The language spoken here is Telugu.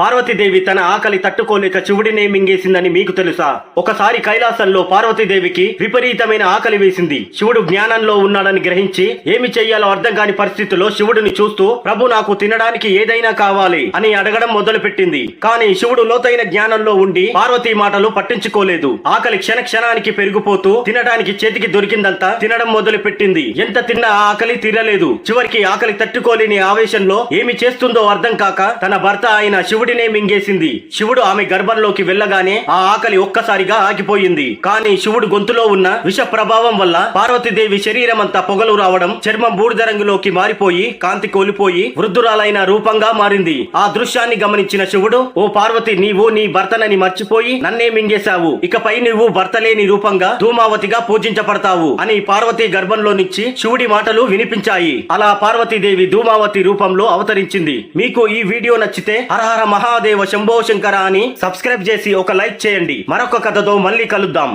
పార్వతీదేవి తన ఆకలి తట్టుకోలేక శివుడినే మింగేసిందని మీకు తెలుసా? ఒకసారి కైలాసంలో పార్వతీదేవికి విపరీతమైన ఆకలి వేసింది. శివుడు జ్ఞానంలో ఉన్నాడని గ్రహించి ఏమి చెయ్యాలో అర్థం కాని పరిస్థితిలో శివుడిని చూస్తూ ప్రభు నాకు తినడానికి ఏదైనా కావాలి అని అడగడం మొదలుపెట్టింది. కానీ శివుడు లోతైన జ్ఞానంలో ఉండి పార్వతీ మాటలు పట్టించుకోలేదు. ఆకలి క్షణ క్షణానికి పెరిగిపోతూ తినడానికి చేతికి దొరికిందంతా తినడం మొదలు పెట్టింది ఎంత తిన్నా ఆ ఆకలి తీరలేదు. చివరికి ఆకలి తట్టుకోలేని ఆవేశంలో ఏమి చేస్తుందో అర్థం కాక తన భర్త అయిన శివుడినే మింగేసింది శివుడు ఆమె గర్భంలోకి వెళ్ళగానే ఆ ఆకలి ఒక్కసారిగా ఆగిపోయింది. కానీ శివుడు గొంతులో ఉన్న విష ప్రభావం వల్ల పార్వతీదేవి శరీరం అంతా పొగలు రావడం చర్మం బూడిద రంగులోకి మారిపోయి కాంతి కోల్పోయి వృద్ధురాలైన రూపంగా మారింది. ఆ దృశ్యాన్ని గమనించిన శివుడు ఓ పార్వతి నీవు నీ భర్తనని మర్చిపోయి నన్నే మింగేశావు ఇకపై నువ్వు భర్త లేని రూపంగా ధూమావతిగా పూజించబడతావు అని పార్వతి గర్భంలో నుంచి శివుడి మాటలు వినిపించాయి. అలా పార్వతీదేవి ధూమావతి రూపంలో అవతరించింది. మీకు ఈ వీడియో నచ్చితే హరహర మహాదేవ శంభో శంకర అని సబ్స్క్రైబ్ చేసి ఒక లైక్ చేయండి. మరొక కథతో మళ్ళీ కలుద్దాం.